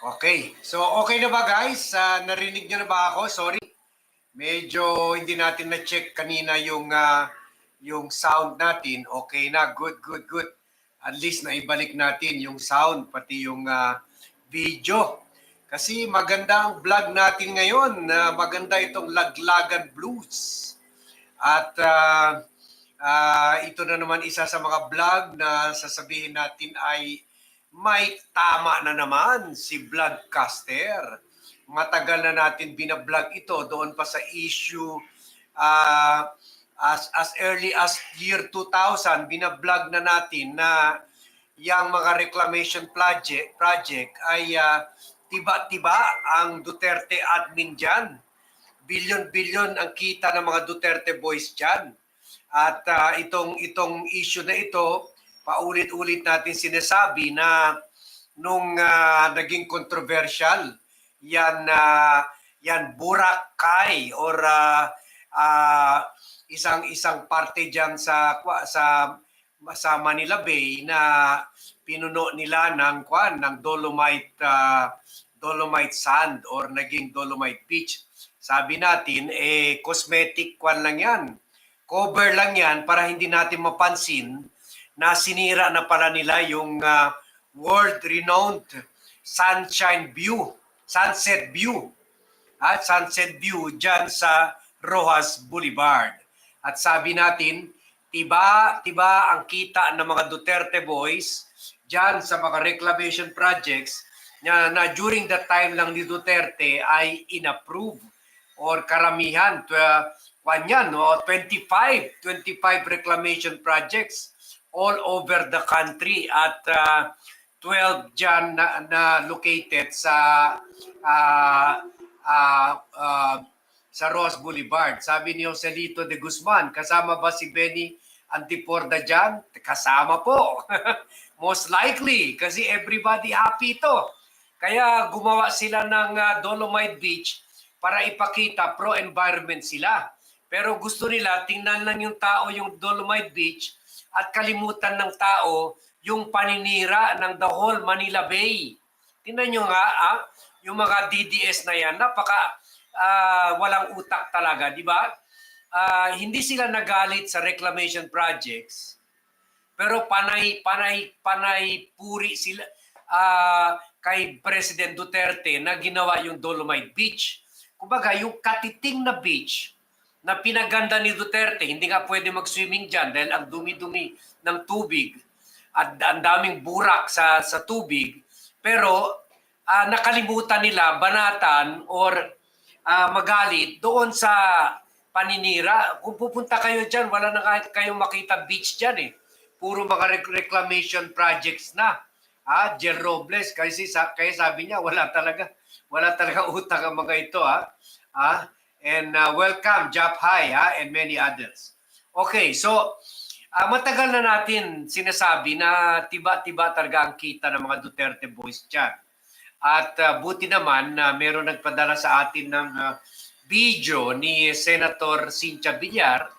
Okay. So, okay na ba guys? Ah, narinig nyo na ba ako? Sorry. Medyo hindi natin na-check kanina yung ah, yung sound natin. Okay na. Good, good, good. At least naibalik natin yung sound, pati yung ah, video. Kasi maganda ang vlog natin ngayon. na maganda itong Laglagan Blues. At ah, ah, ito na naman isa sa mga vlog na sasabihin natin ay may tama na naman si Vlogcaster. Matagal na natin binablog ito doon pa sa issue ah, as, as early as year 2000, binablog na natin na yung mga reclamation project, project ay ah, tiba-tiba ang Duterte admin dyan. Bilyon-bilyon ang kita ng mga Duterte boys dyan. At ah, itong itong issue na ito, paulit-ulit natin sinasabi na nung ah, naging controversial yan na yan Boracay or ah, ah, isang isang parte diyan sa sa sa Manila Bay na pinuno nila ng kwan ng dolomite ah, dolomite sand or naging dolomite beach. Sabi natin eh cosmetic kwan lang yan. Cover lang yan para hindi natin mapansin na sinira na pala nila yung ah, world-renowned sunshine view, sunset view. At sunset view dyan sa Rojas Boulevard. At sabi natin, tiba, tiba ang kita ng mga Duterte boys dyan sa mga reclamation projects na, na during the time lang ni Duterte ay inapprove or karamihan, tw- kwan yan, no? 25, 25 reclamation projects all over the country at uh, 12 dyan na, na located sa uh, uh, uh, sa Ross Boulevard. Sabi ni Joselito de Guzman, kasama ba si Benny Antiporda dyan? Kasama po. Most likely, kasi everybody happy to. Kaya gumawa sila ng uh, Dolomite Beach para ipakita pro-environment sila. Pero gusto nila, tingnan lang yung tao yung Dolomite Beach at kalimutan ng tao yung paninira ng the whole Manila Bay. Tingnan nyo nga, ah, yung mga DDS na yan, napaka ah, walang utak talaga, di ba? Ah, hindi sila nagalit sa reclamation projects, pero panay panay panay puri sila ah, kay President Duterte na ginawa yung Dolomite Beach. Kumbaga, yung katiting na beach na pinaganda ni Duterte, hindi nga pwede mag-swimming dyan dahil ang dumi-dumi ng tubig at ang daming burak sa sa tubig. Pero ah, nakalimutan nila banatan or ah, magalit doon sa paninira. Kung pupunta kayo dyan, wala na kahit kayong makita beach dyan eh. Puro mga rec- reclamation projects na. Ah, Jel Robles, kasi sa, kaya sabi niya, wala talaga, wala talaga utang ang mga ito ha. Ah, and uh, welcome, Jap High ha, and many others. Okay, so ah, matagal na natin sinasabi na tiba-tiba talaga ang kita ng mga Duterte boys dyan. At ah, buti naman na meron nagpadala sa atin ng ah, video ni Senator Cynthia Villar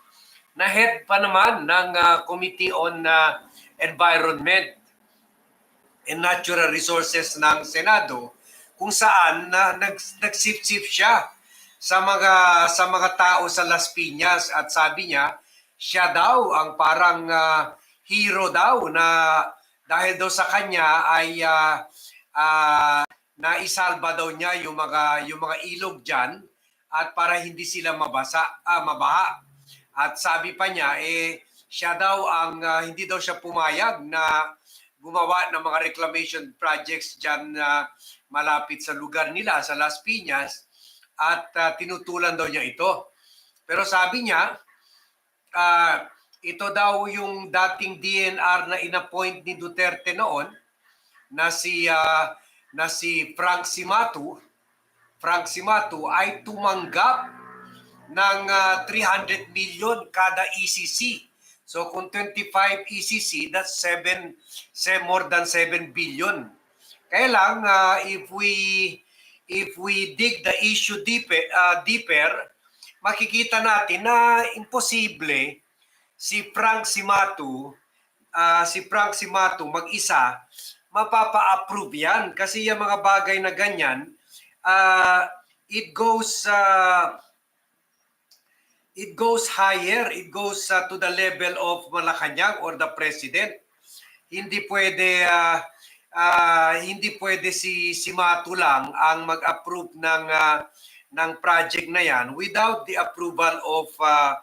na head pa naman ng ah, Committee on ah, Environment and Natural Resources ng Senado kung saan na nag, nagsip-sip siya sa mga sa mga tao sa Las Piñas at sabi niya siya daw ang parang ah, hero daw na dahil daw sa kanya ay ah, ah, naisalba daw niya yung mga yung mga ilog diyan at para hindi sila mabasa ah, mabaha. At sabi pa niya eh siya daw ang ah, hindi daw siya pumayag na gumawa ng mga reclamation projects diyan na malapit sa lugar nila sa Las Piñas at ah, tinutulan daw niya ito. Pero sabi niya ah, ito daw yung dating DNR na inappoint ni Duterte noon na si ah, na si Frank Simatu Frank Simatu ay tumanggap ng ah, 300 million kada ECC. So kung 25 ECC, that's 7, say more than 7 billion. Kaya lang, ah, if we if we dig the issue deeper, ah, deeper, makikita natin na imposible si Frank Simatu, ah, si Frank Simatu mag-isa mapapa-approve yan. Kasi yung mga bagay na ganyan, uh, it goes uh, it goes higher. It goes uh, to the level of Malacanang or the President. Hindi pwede uh, uh, hindi pwede si si Mato lang ang mag-approve ng uh, ng project na yan without the approval of uh,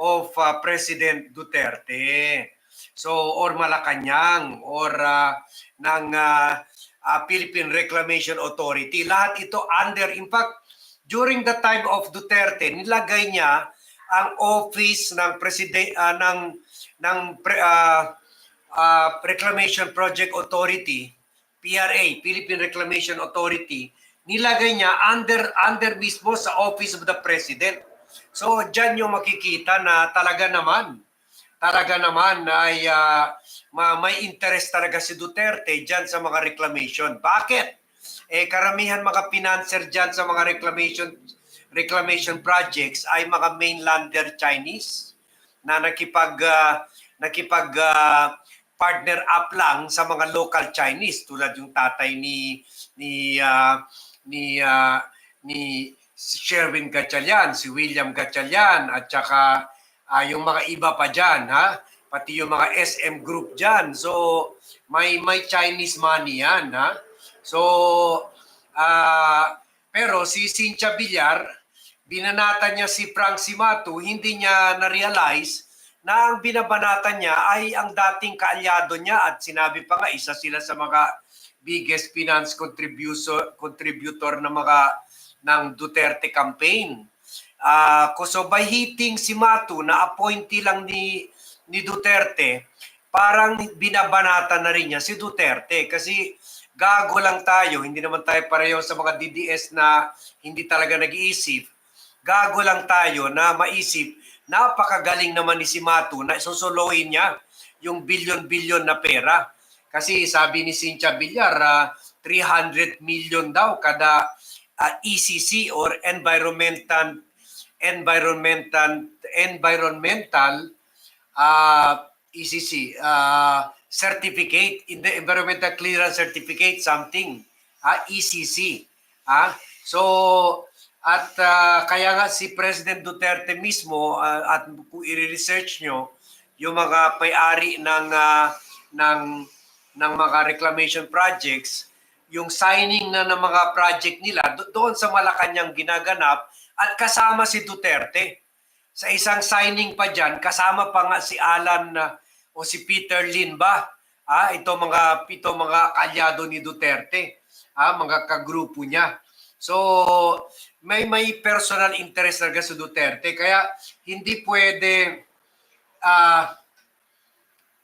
of uh, President Duterte. So or Malacanang or uh, ng uh, uh, Philippine Reclamation Authority. Lahat ito under in fact during the time of Duterte nilagay niya ang office ng president uh, ng ng pre, uh, uh, Reclamation Project Authority, PRA, Philippine Reclamation Authority, nilagay niya under under mismo sa Office of the President. So diyan yung makikita na talaga naman talaga naman ay uh, may interest talaga si Duterte diyan sa mga reclamation. Bakit? Eh karamihan mga financer diyan sa mga reclamation reclamation projects ay mga mainlander Chinese na nakipag uh, nakipag uh, partner up lang sa mga local Chinese tulad yung tatay ni ni uh, ni uh, ni Sherwin Gatchalian, si William Gatchalian at saka uh, yung mga iba pa diyan ha pati yung mga SM group diyan. So may may Chinese money yan ha. So uh, pero si Cynthia Villar binanatan niya si Frank Simatu, hindi niya na-realize na ang binabanatan niya ay ang dating kaalyado niya. At sinabi pa nga isa sila sa mga biggest finance contributor contributor ng mga ng Duterte campaign. Uh, so by hitting si Matu na appointee lang ni ni Duterte, parang binabanatan na rin niya si Duterte. Kasi gago lang tayo, hindi naman tayo pareho sa mga DDS na hindi talaga nag-iisip. Gago lang tayo na maisip, napakagaling naman ni si Matu na susuluhin niya yung bilyon-bilyon na pera. Kasi sabi ni Cynthia Villar, uh, 300 million daw kada uh, ah, ECC or environmental environmental environmental uh, ECC uh, certificate in the environmental clearance certificate something uh, ECC ah uh, so at uh, kaya nga si President Duterte mismo uh, at kung i-research nyo yung mga may-ari ng uh, ng ng mga reclamation projects, yung signing na ng mga project nila do- doon sa Malacanang ginaganap at kasama si Duterte. Sa isang signing pa diyan, kasama pa nga si Alan uh, o si Peter Lin ba? Ah, ito mga ito mga kalyado ni Duterte, ah, mga kagrupo niya. So, may may personal interest talaga sa Duterte kaya hindi pwede ah uh,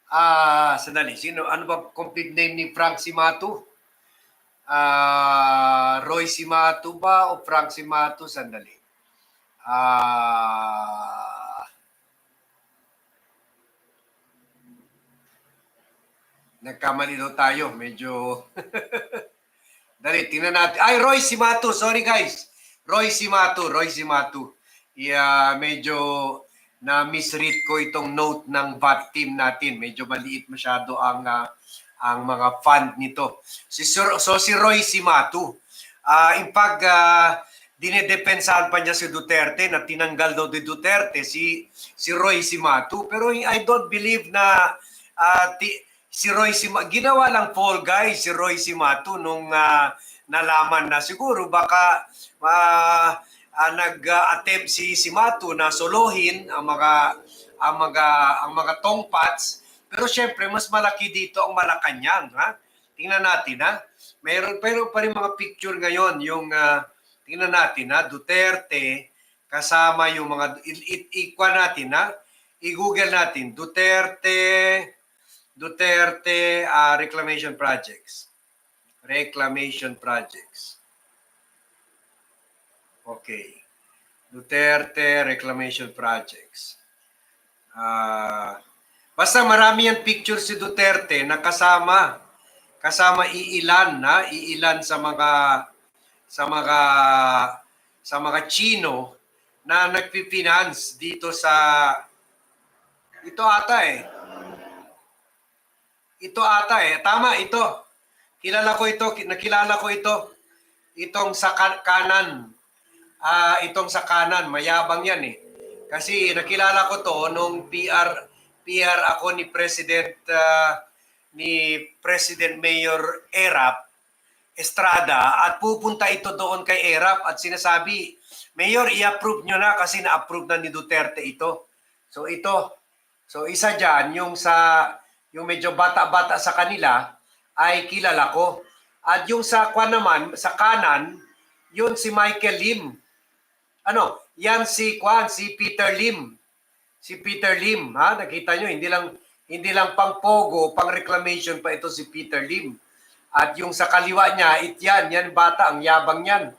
ah uh, sandali sino ano ba complete name ni Frank Simatu? Ah uh, Roy Simatu ba o Frank Simatu sandali. Ah uh, Nagkamali daw tayo, medyo Dali, tingnan natin. Ay, Roy Simatu. Sorry guys. Roy Simatu. Roy Simatu. Yeah, medyo na misread ko itong note ng VAT team natin. Medyo maliit masyado ang uh, ang mga fund nito. Si so, so si Roy Simatu. Uh, in fact, uh, dinedepensahan pa niya si Duterte na tinanggal daw ni Duterte si si Roy Simatu. Pero I don't believe na uh, ti, si Roy Sima, ginawa lang Fall Guys si Roy Simato nung uh, nalaman na siguro baka uh, uh, nag-attempt si Simato na solohin ang mga ang mga ang mga tongpats. Pero syempre mas malaki dito ang Malacanang ha? Tingnan natin ha? Mayroon pero pa rin mga picture ngayon yung uh, tingnan natin ha? Duterte kasama yung mga i-ikwa natin ha? I-google natin Duterte Duterte uh, Reclamation Projects. Reclamation Projects. Okay. Duterte Reclamation Projects. Uh, basta marami yan picture si Duterte na kasama kasama iilan na iilan sa mga sa mga sa mga Chino na nagpi-finance dito sa ito ata eh ito ata eh. Tama, ito. Kilala ko ito, ki- nakilala ko ito. Itong sa ka- kanan. Ah, itong sa kanan, mayabang yan eh. Kasi nakilala ko to nung PR PR ako ni President ah, ni President Mayor Erap Estrada at pupunta ito doon kay Erap at sinasabi, Mayor, i-approve nyo na kasi na-approve na ni Duterte ito. So ito, so isa dyan, yung sa, yung medyo bata-bata sa kanila, ay kilala ko. At yung sa kwan naman, sa kanan, yun si Michael Lim. Ano, yan si kwan, si Peter Lim. Si Peter Lim, ha? Nakita nyo, hindi lang, hindi lang pang pogo, pang reclamation pa ito si Peter Lim. At yung sa kaliwa niya, it yan, yan bata, ang yabang yan.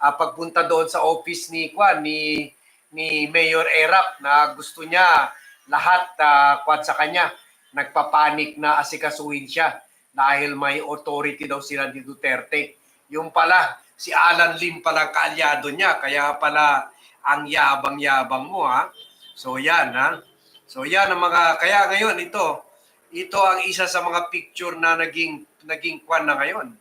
Ah, pagpunta doon sa office ni Kwan, ni, ni Mayor Erap na gusto niya lahat uh, kwan sa kanya. Nagpapanik na asikasuhin siya dahil may authority daw sila ni Duterte. Yung pala, si Alan Lim pala kaalyado niya, kaya pala ang yabang-yabang mo ha. So yan ha. So yan ang mga, kaya ngayon ito, ito ang isa sa mga picture na naging naging kwan na ngayon.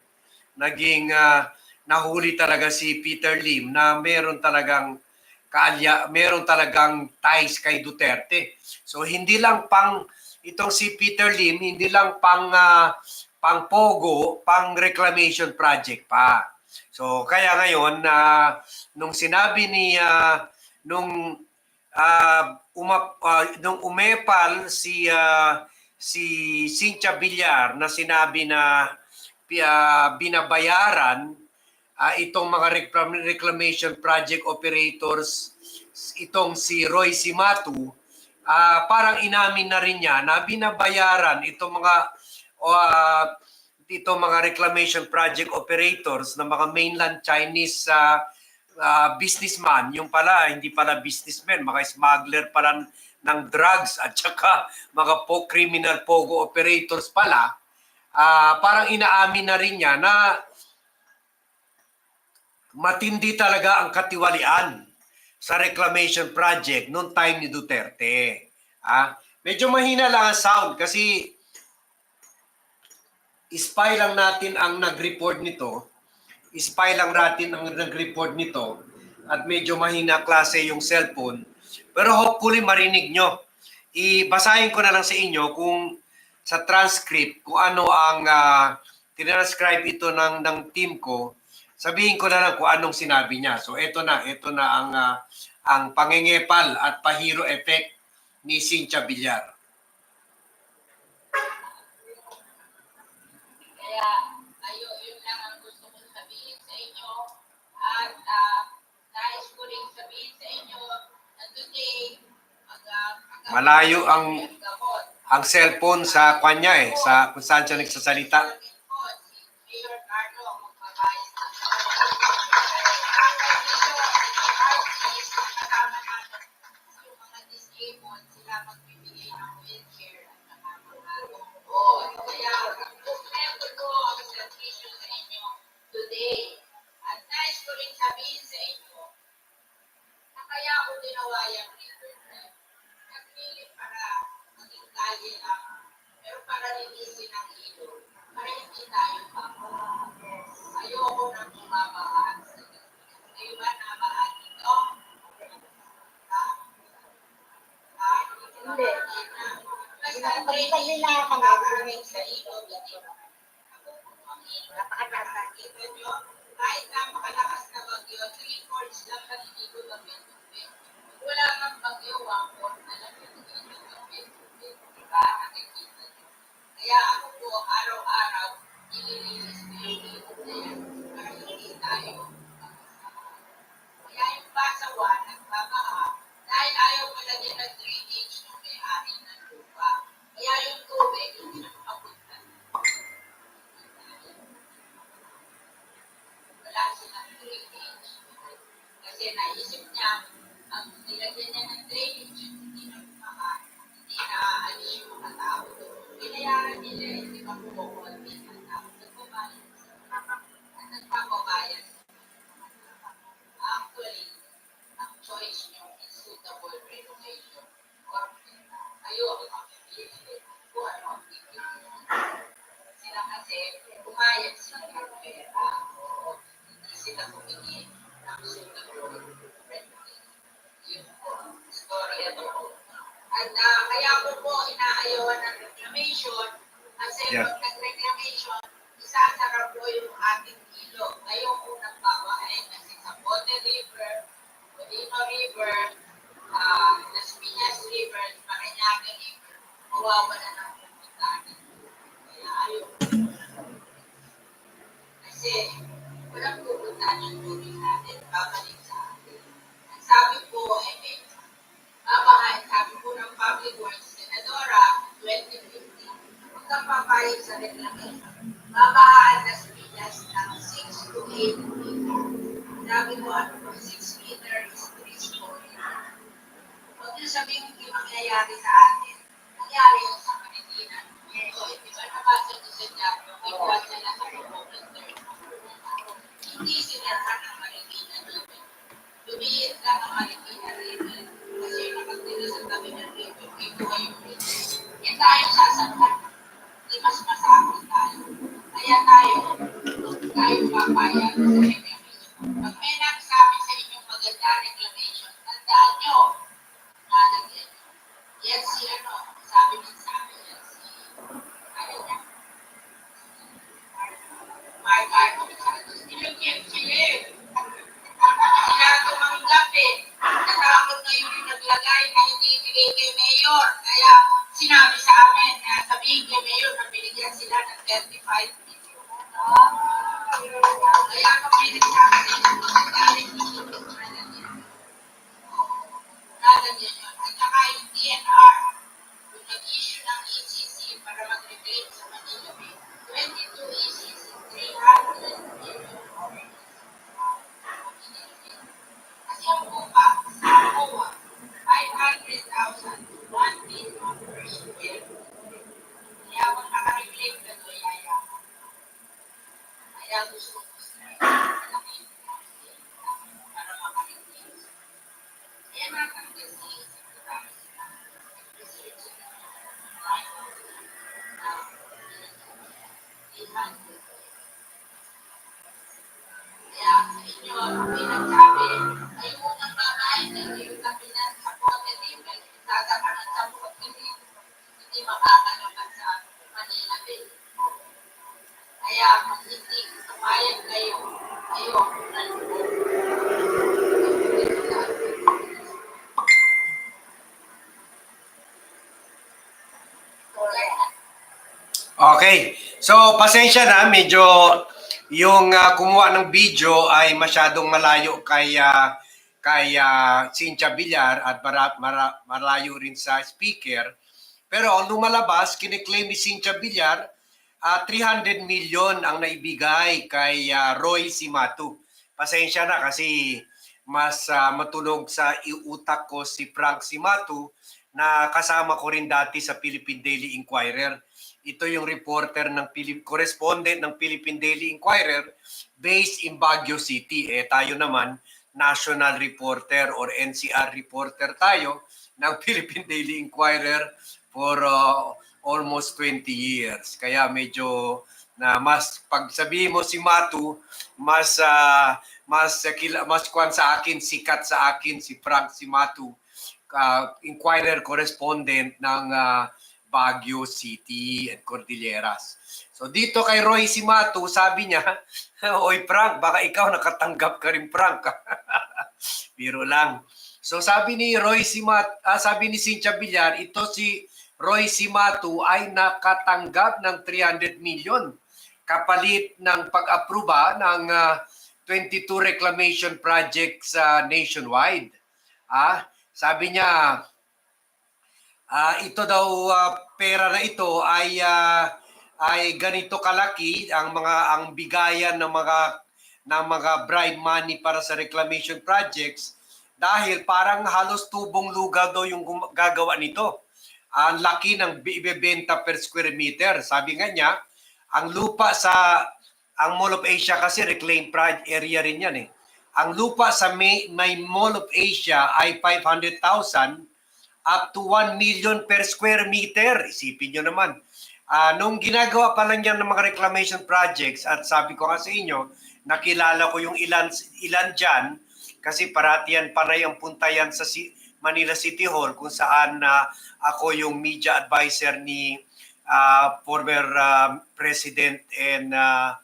Naging ah, nahuli talaga si Peter Lim na meron talagang kaalya, meron talagang ties kay Duterte. So hindi lang pang itong si Peter Lim, hindi lang pang ah, pang pogo, pang reclamation project pa. So kaya ngayon na nung sinabi ni ah, nung ah, umap, ah, nung umepal si ah, si Cynthia Villar na sinabi na ah, binabayaran ah, itong mga reclam- reclamation project operators itong si Roy Simatu ah, parang inamin na rin niya na binabayaran itong mga uh, itong mga reclamation project operators na mga mainland Chinese ah, ah, businessman, yung pala, hindi pala businessman, mga smuggler pala ng drugs at saka mga po criminal pogo operators pala, ah, parang inaamin na rin niya na matindi talaga ang katiwalian sa reclamation project noong time ni Duterte. Ah, medyo mahina lang ang sound kasi spy lang natin ang nag-report nito. Spy lang natin ang nag-report nito at medyo mahina klase yung cellphone. Pero hopefully marinig nyo. Ibasahin ko na lang sa inyo kung sa transcript kung ano ang uh, tinranscribe ito ng, ng team ko. Sabihin ko na lang kung anong sinabi niya. So ito na, ito na ang ah, ang pangengepal at pahiro effect ni Cynthia Villar. Kaya ayo yun lang ang gusto kong sabihin sa inyo. At uh, nais ko rin sabihin sa inyo na today, mag, uh, mag- Malayo ang-. Ang cellphone sa kanya eh, sa kung saan siya nagsasalita. kasi umayag sa Europea o hindi sila humingi ng sumigaw yun po storya doon. At uh, kaya po po inaayawan ng reclamation kasi yeah. pag nag-reclamation, isasara po yung ating ilog. Ngayon po nagbawain kasi sa Bote River, Bonino River, uh, Las Piñas River, Parañaga River, mawawala ng pagkakain. Kaya ayun kasi walang pupuntahan yung tubig natin, babalik sa atin. Ang sabi po, eh, may babahay, sabi po ng Public Works, Senadora, 2050, magkapapayag sa reclamation. Babahaan na Pinas ng 6 to 8 meter. Sabi ano po, 6 meter is 3 story. Huwag niyo sabihin hindi mangyayari sa atin. Ng 35 million. Kaya. At saka yung DNR, yung nag-issue ng ECC para mag-reclaim sa Manila Bay, 22 ECC, 300 million. Kasi ang buka sa COA, 500,000 to 1 million per square. Kaya kung naka-reclaim ka to, yayaman. Kaya gusto ko sa malaki yung pinag para maka-reclaim. Kaya natanggal si Secretary sila. President sila. Kaya sa inyo, pinagsabi, ay unang babae na yung kabinan Okay. So, pasensya na. Medyo yung ah, kumuha ng video ay masyadong malayo kay, ah, kay ah, Cynthia Villar at mara, mara- malayo rin sa speaker. Pero nung malabas, kiniklaim ni Cynthia Villar, ah, 300 million ang naibigay kay ah, Roy Simatu. Pasensya na kasi mas ah, matunog sa iutak ko si Frank Simatu na kasama ko rin dati sa Philippine Daily Inquirer. Ito yung reporter ng Philip correspondent ng Philippine Daily Inquirer based in Baguio City. Eh tayo naman national reporter or NCR reporter tayo ng Philippine Daily Inquirer for uh, almost 20 years. Kaya medyo na mas pag sabihin mo si Matu, mas ah, mas uh, mas kwan sa akin, sikat sa akin si Frank si Matu, uh, Inquirer correspondent ng ah, Baguio City and Cordilleras. So dito kay Roy Simatu, sabi niya, Oy Frank, baka ikaw nakatanggap ka rin Frank. Biro lang. So sabi ni Roy Simat, ah, sabi ni Cynthia Villar, ito si Roy Simatu ay nakatanggap ng 300 million kapalit ng pag-aproba ng ah, 22 reclamation projects sa nationwide. Ah, sabi niya, Ah, ito daw ah, pera na ito ay ah, ay ganito kalaki ang mga ang bigayan ng mga ng mga bribe money para sa reclamation projects dahil parang halos tubong lugaw daw yung gagawa nito. Ang laki ng ibebenta per square meter. Sabi nga niya, ang lupa sa ang Mall of Asia kasi reclaimed pride area rin yan eh. Ang lupa sa may, may Mall of Asia ay 500,000 up to 1 million per square meter. Isipin nyo naman. Ah, nung ginagawa pa lang yan ng mga reclamation projects at sabi ko nga sa inyo, nakilala ko yung ilan, ilan dyan kasi parati yan panay ang punta yan sa, si- Manila City Hall kung saan na ako yung media advisor ni ah, former ah, President and ah,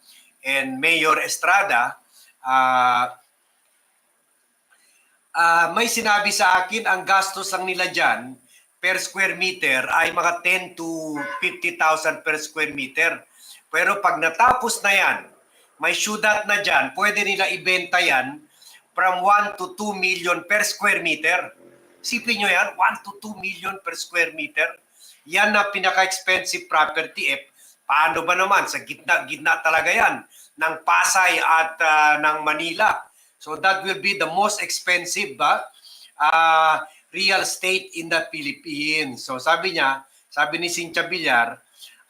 and Mayor Estrada. Ah, ah, may sinabi sa akin ang gastos lang nila dyan per square meter ay mga 10 to 50,000 per square meter. Pero pag natapos na yan, may syudad na dyan, pwede nila ibenta yan from 1 to 2 million per square meter. Sipin nyo yan, 1 to 2 million per square meter. Yan na pinaka-expensive property. Eh, paano ba naman? Sa gitna-gitna talaga yan ng Pasay at ah, ng Manila. So that will be the most expensive ba? ah, real estate in the Philippines. So sabi niya, sabi ni Cynthia Villar,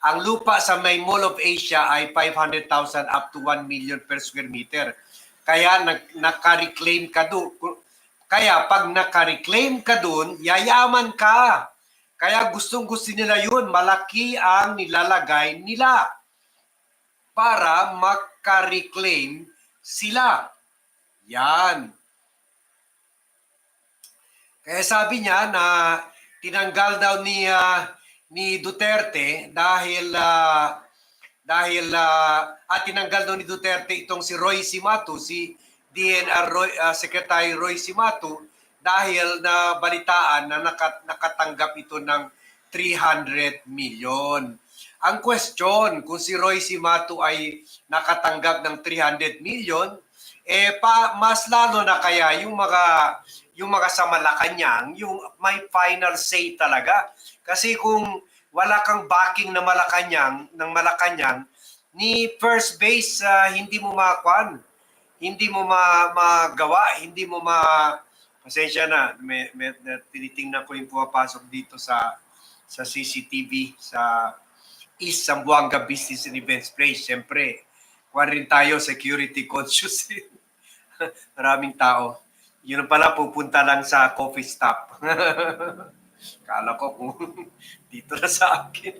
ang lupa sa may Mall of Asia ay 500,000 up to 1 million per square meter. Kaya nag, naka-reclaim ka doon. Kaya pag naka-reclaim ka doon, yayaman ka. Kaya gustong gusto nila yun. Malaki ang nilalagay nila para maka-reclaim sila. Yan. Kaya sabi niya na tinanggal daw ni ah, ni Duterte dahil ah, dahil ah, at tinanggal daw ni Duterte itong si Roy Simatu, si DNR Roy, ah, Secretary Roy Simatu dahil na balitaan na nakat, nakatanggap ito ng 300 million. Ang question, kung si Roy Simatu ay nakatanggap ng 300 million, eh pa, mas lalo na kaya yung mga yung mga sa Malacanang, yung may final say talaga. Kasi kung wala kang backing na Malacanang, ng Malacanang, ni first base ah, hindi mo makakwan, hindi mo ma magawa, hindi mo ma pasensya na, may, may, na- tinitingnan ko yung pumapasok dito sa sa CCTV sa East Zamboanga Business and Events Place. Siyempre, kuha rin tayo security conscious. Maraming tao. Yun pala, pupunta lang sa coffee stop. Kala ko kung dito na sa akin.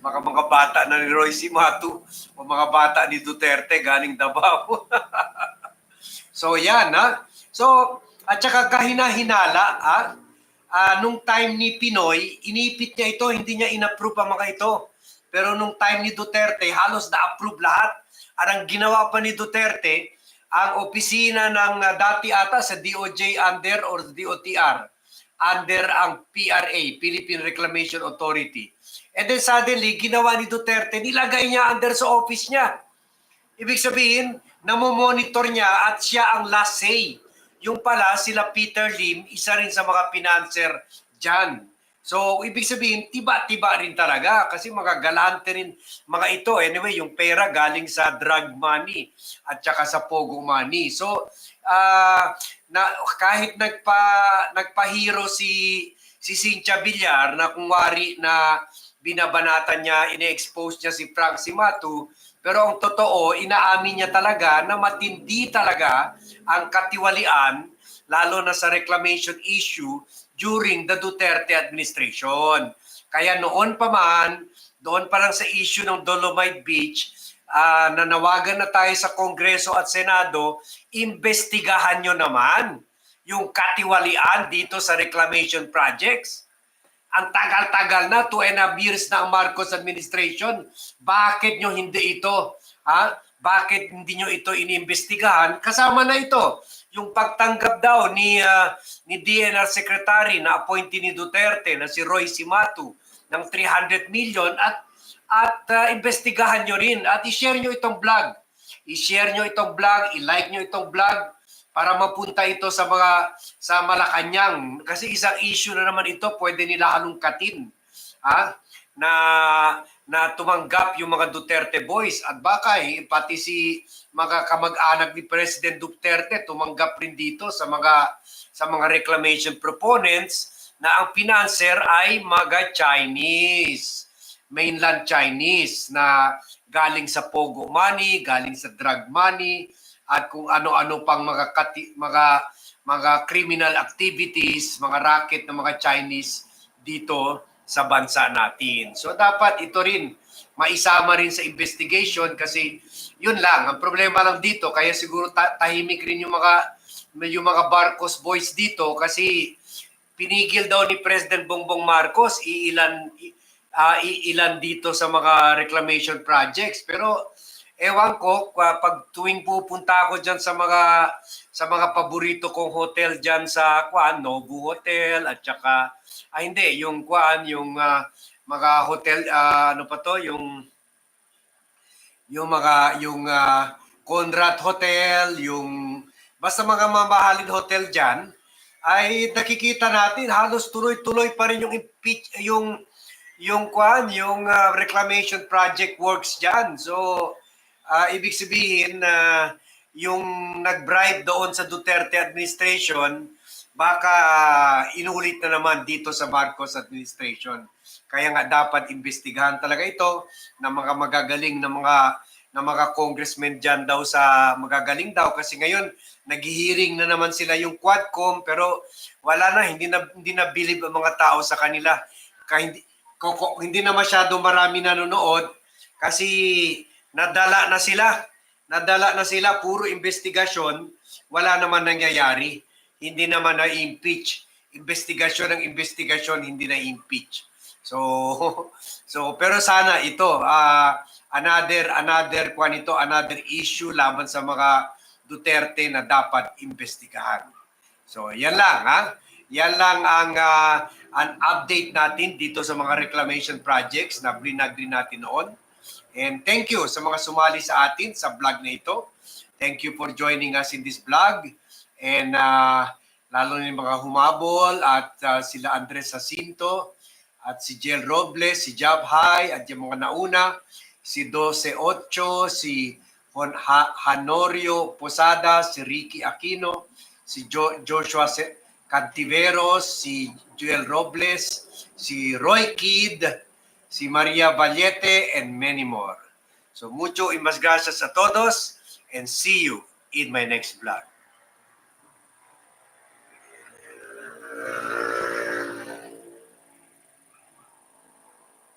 Mga mga bata na ni Roy Simatu o mga bata ni Duterte galing Davao. so yan ha. So at saka kahina-hinala ah, ah, nung time ni Pinoy, inipit niya ito, hindi niya inapprove ang mga ito. Pero nung time ni Duterte, halos na-approve lahat. At ang ginawa pa ni Duterte, ang opisina ng ah, dati ata sa DOJ under or DOTR, under ang PRA, Philippine Reclamation Authority. And then suddenly, ginawa ni Duterte, nilagay niya under sa office niya. Ibig sabihin, namomonitor niya at siya ang last say. Yung pala, sila Peter Lim, isa rin sa mga financer dyan. So, ibig sabihin, tiba-tiba rin talaga kasi mga galante rin mga ito. Anyway, yung pera galing sa drug money at saka sa pogo money. So, ah, na, kahit nagpa, nagpahiro si, si Cynthia Villar na kung wari na binabanatan niya, ine-expose niya si Frank Simatu, pero ang totoo, inaamin niya talaga na matindi talaga ang katiwalian, lalo na sa reclamation issue during the Duterte administration. Kaya noon pa man, doon pa lang sa issue ng Dolomite Beach, ah, nanawagan na tayo sa Kongreso at Senado, imbestigahan nyo naman yung katiwalian dito sa reclamation projects ang tagal-tagal na, two and a half years na ang Marcos administration. Bakit nyo hindi ito? Ha? Bakit hindi nyo ito iniimbestigahan? Kasama na ito. Yung pagtanggap daw ni, ah, ni DNR Secretary na appointee ni Duterte na si Roy Simatu ng 300 million at at ah, imbestigahan nyo rin at i-share nyo itong vlog. I-share nyo itong vlog, i-like nyo itong vlog para mapunta ito sa mga sa Malacanang. Kasi isang issue na naman ito pwede nila halungkatin ha? Na na tumanggap yung mga Duterte boys. At baka eh, pati si mga kamag-anak ni President Duterte tumanggap rin dito sa mga sa mga reclamation proponents na ang financer ay mga Chinese mainland Chinese na galing sa pogo money, galing sa drug money, at kung ano-ano pang mga kati, mga mga criminal activities, mga racket ng mga Chinese dito sa bansa natin. So dapat ito rin maisama rin sa investigation kasi yun lang, ang problema lang dito kaya siguro ta- tahimik rin yung mga yung mga Barcos boys dito kasi pinigil daw ni President Bongbong Marcos iilan i- ah, iilan dito sa mga reclamation projects. Pero ewan ko pag tuwing pupunta ako diyan sa mga sa mga paborito kong hotel diyan sa Kuan, Nobu Hotel at saka ah hindi, yung Kuan, yung ah, mga hotel ah, ano pa to, yung yung mga yung ah, Conrad Hotel, yung basta mga mamahalin hotel diyan ay nakikita natin halos tuloy-tuloy pa rin yung impeach yung yung kwan, yung ah, reclamation project works diyan. So ah, ibig sabihin na yung nag-bribe doon sa Duterte administration baka inulit na naman dito sa Marcos administration. Kaya nga dapat imbestigahan talaga ito ng mga magagaling na mga na mga congressmen diyan daw sa magagaling daw kasi ngayon naghihiring na naman sila yung Quadcom pero wala na hindi na hindi na believe ang mga tao sa kanila. Kaya koko, hindi na masyado marami nanonood kasi nadala na sila. Nadala na sila puro investigasyon, wala naman nangyayari. Hindi naman na-impeach. Investigasyon ng investigasyon, hindi na-impeach. So, so pero sana ito ah, another another kwan ito, another issue laban sa mga Duterte na dapat imbestigahan. So, yan lang ha. Yan lang ang ah, an update natin dito sa mga reclamation projects na brinagri natin noon. And thank you sa mga sumali sa atin sa vlog na ito. Thank you for joining us in this vlog. And ah, lalo na yung mga humabol at ah, sila Andres Jacinto at si Jel Robles, si Jab Hai at yung mga nauna, si 12-8, si Hon ha- Hanorio Posada, si Ricky Aquino, si jo- Joshua Cantiveros, si Joel Robles, si Roy Kidd, si Maria Vallete, and many more. So mucho y más gracias a todos and see you in my next vlog.